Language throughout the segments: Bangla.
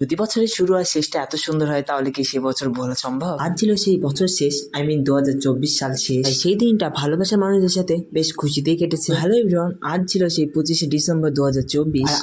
যদি বছরের শুরু আর শেষটা এত সুন্দর হয় তাহলে কি সে বছর বলা সম্ভব? আজ ছিল সেই বছর শেষ আই মিন দু হাজার চব্বিশ সাল শেষ। সেই দিনটা ভালোবাসার মানুষদের সাথে বেশ খুশিতেই কেটেছে। হ্যালো এভরিওয়ান আজ ছিল সেই পঁচিশে ডিসেম্বর দু আর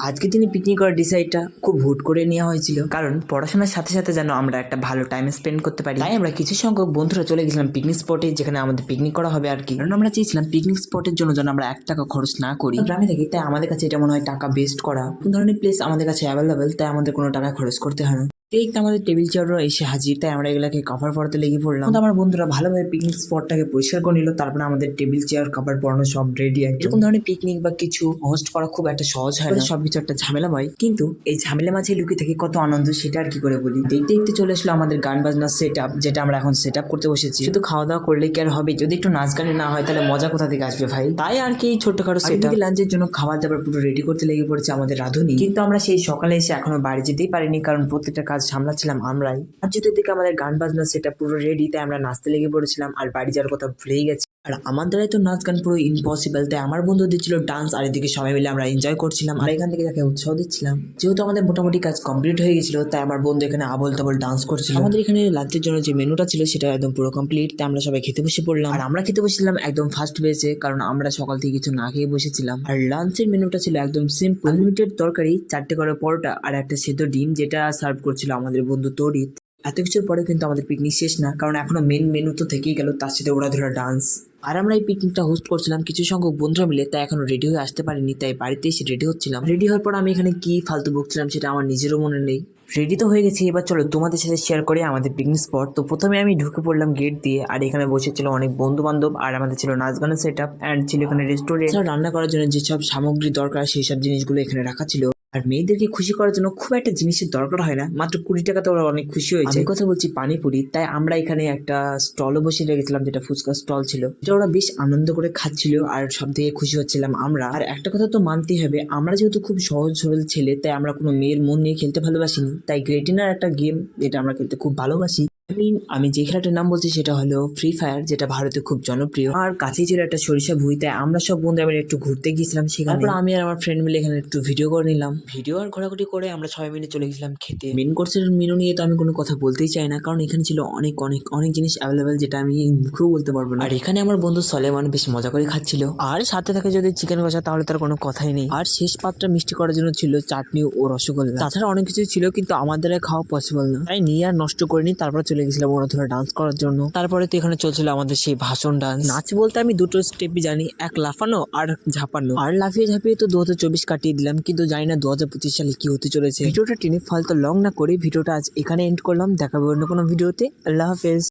আজকে দিনে পিকনিক করার ডিসাইডটা খুব হুট করে নেওয়া হয়েছিল। কারণ পড়াশোনার সাথে সাথে যেন আমরা একটা ভালো টাইম স্পেন্ড করতে পারি। তাই আমরা কিছু সংখ্যক বন্ধুরা চলে গেছিলাম পিকনিক স্পটে যেখানে আমাদের পিকনিক করা হবে আর কি। কারণ আমরা চেয়েছিলাম পিকনিক স্পটের জন্য যেন আমরা এক টাকা খরচ না করি। গ্রামে থাকি তাই আমাদের কাছে এটা মনে হয় টাকা বেস্ট করা। কোন ধরনের প্লেস আমাদের কাছে অ্যাভেলেবেল তাই আমাদের কোনো টাকা খরচ করতে হয়। না দেখতে আমাদের টেবিল চেয়ারও এসে হাজির তাই আমরা এগুলাকে কভার পড়াতে লেগে পড়লাম। তো আমার বন্ধুরা ভালোভাবে পিকনিক স্পটটাকে পরিষ্কার করে নিল তারপরে আমাদের টেবিল চেয়ার কভার পড়ানো সব রেডি এরকম ধরনের পিকনিক বা কিছু হোস্ট করা খুব একটা সহজ হয় না। সবকিছু একটা ঝামেলা হয় কিন্তু এই ঝামেলা মাঝে লুকিয়ে থেকে কত আনন্দ সেটা আর কি করে বলি? দেখতে দেখতে চলে আসলো আমাদের গান বাজনার সেট আপ যেটা আমরা এখন সেট আপ করতে বসেছি। শুধু খাওয়া দাওয়া করলে কি আর হবে? যদি একটু নাচ গানে না হয় তাহলে মজা কোথা থেকে আসবে ভাই? তাই আর কি এই ছোটখাটো সেট আপ লাঞ্চের জন্য খাবার দাবার পুরো রেডি করতে লেগে পড়েছে আমাদের রাধুনি। কিন্তু আমরা সেই সকালে এসে এখনও বাড়ি যেতেই পারিনি কারণ প্রত্যেকটা কাজ সামলাচ্ছিলাম আমরাই। আর যেতে থেকে আমাদের গান বাজনা সেটা পুরো রেডি তাই আমরা নাচতে লেগে পড়েছিলাম, আর বাড়ি যাওয়ার কথা ভুলেই গেছি। আর আমার দ্বারাই তো নাচ গান পুরো ইম্পসিবল তাই আমার বন্ধু দিচ্ছিল ডান্স আর এদিকে সবাই মিলে আমরা এনজয় করছিলাম। আর এখান থেকে তাকে উৎসাহ দিচ্ছিলাম, যেহেতু আমাদের মোটামুটি কাজ কমপ্লিট হয়ে গেছিল, তাই আমার বন্ধু এখানে আবল তাবল ডান্স করছিল। আমাদের এখানে লাঞ্চের জন্য যে মেনুটা ছিল, সেটা একদম পুরো কমপ্লিট তাই আমরা সবাই খেতে বসে পড়লাম। আর আমরা খেতে বসেছিলাম একদম ফার্স্ট বেজে কারণ আমরা সকাল থেকে কিছু না খেয়ে বসেছিলাম। আর লাঞ্চের মেনুটা ছিল একদম সিম্পল আনলিমিটেড তরকারি, চারটে করে পরোটা, আর একটা সেদ্ধ ডিম, যেটা সার্ভ করছিল আমাদের বন্ধু তরিত। এত কিছুর পরে কিন্তু আমাদের পিকনিক শেষ না, কারণ এখনও মেন মেনু তো থেকেই গেল তার সাথে ওরা ধরা ডান্স আর আমরা এই পিকনিকটা হোস্ট করছিলাম, কিছু সংখ্যক বন্ধুরা মিলে, তাই এখনও রেডি হয়ে আসতে পারিনি, তাই বাড়িতে এসে রেডি হচ্ছিলাম। রেডি হওয়ার পর আমি এখানে কি ফালতু বকছিলাম সেটা আমার নিজেরও মনে নেই। রেডি তো হয়ে গেছি, এবার চলো তোমাদের সাথে শেয়ার করে আমাদের পিকনিক স্পট তো প্রথমে আমি ঢুকে পড়লাম গেট দিয়ে, আর এখানে বসেছিল অনেক বন্ধু বান্ধব আর আমাদের ছিল নাচ গানের সেট আপ অ্যান্ড ছিল এখানে রেস্টুরেন্ট রান্না করার জন্য যেসব সামগ্রী দরকার সেই সব জিনিসগুলো এখানে রাখা ছিল। আর মেয়েদেরকে খুশি করার জন্য খুব একটা জিনিসের দরকার হয় না। মাত্র কুড়ি টাকাতে ওরা অনেক খুশি হয়েছে আমি কথা বলছি পানিপুরি, তাই আমরা এখানে একটা স্টলও বসে রেখেছিলাম, যেটা ফুচকা স্টল ছিল। এটা ওরা বেশ আনন্দ করে খাচ্ছিল আর সব থেকে খুশি হচ্ছিলাম আমরা। আর একটা কথা তো মানতেই হবে, আমরা যেহেতু খুব সহজ সরল ছেলে, তাই আমরা কোনো মেয়ের মন নিয়ে খেলতে ভালোবাসিনি। তাই গ্রেটিনার একটা গেম যেটা আমরা খেলতে খুব ভালোবাসি। Mean, আমি যে খেলাটার নাম বলছি সেটা হলো ফ্রি ফায়ার যেটা ভারতে খুব জনপ্রিয়। আর কাছেই ছিল একটা সরিষা ভুই তাই আমরা সব বন্ধু মিলে একটু ঘুরতে গিয়েছিলাম সেখানে। তারপর আমি আর আমার ফ্রেন্ড মিলে এখানে একটু ভিডিও করে নিলাম। ভিডিও আর ঘোরাঘুরি করে আমরা সবাই মিলে চলে গেছিলাম খেতে। মেন কোর্সের মেনু নিয়ে তো আমি কোনো কথা বলতেই চাই না কারণ এখানে ছিল অনেক অনেক অনেক জিনিস অ্যাভেলেবেল যেটা আমি মুখেও বলতে পারব না। আর এখানে আমার বন্ধু সলেমান বেশ মজা করে খাচ্ছিল। আর সাথে থাকে যদি চিকেন কষা তাহলে তার কোনো কথাই নেই। আর শেষ পাত্রটা মিষ্টি করার জন্য ছিল চাটনি ও রসগোল্লা। তাছাড়া অনেক কিছু ছিল কিন্তু আমার দ্বারা খাওয়া পসিবল না। তাই নিয়ে আর নষ্ট করিনি তারপর চলে গেছিলাম ওরা ধরে ডান্স করার জন্য। তারপরে তো এখানে চলছিল আমাদের সেই ভাষণ ডান্স নাচ বলতে আমি দুটো স্টেপই জানি, এক লাফানো আর ঝাপানো। আর লাফিয়ে ঝাঁপিয়ে তো দু হাজার চব্বিশ কাটিয়ে দিলাম, কিন্তু জানি না দু হাজার পঁচিশ সালে কি হতে চলেছে। ভিডিওটা টেনে ফালতো লং না করে ভিডিওটা আজ এখানে এন্ড করলাম। দেখাবো অন্য কোনো ভিডিওতে। আল্লাহ হাফেজ।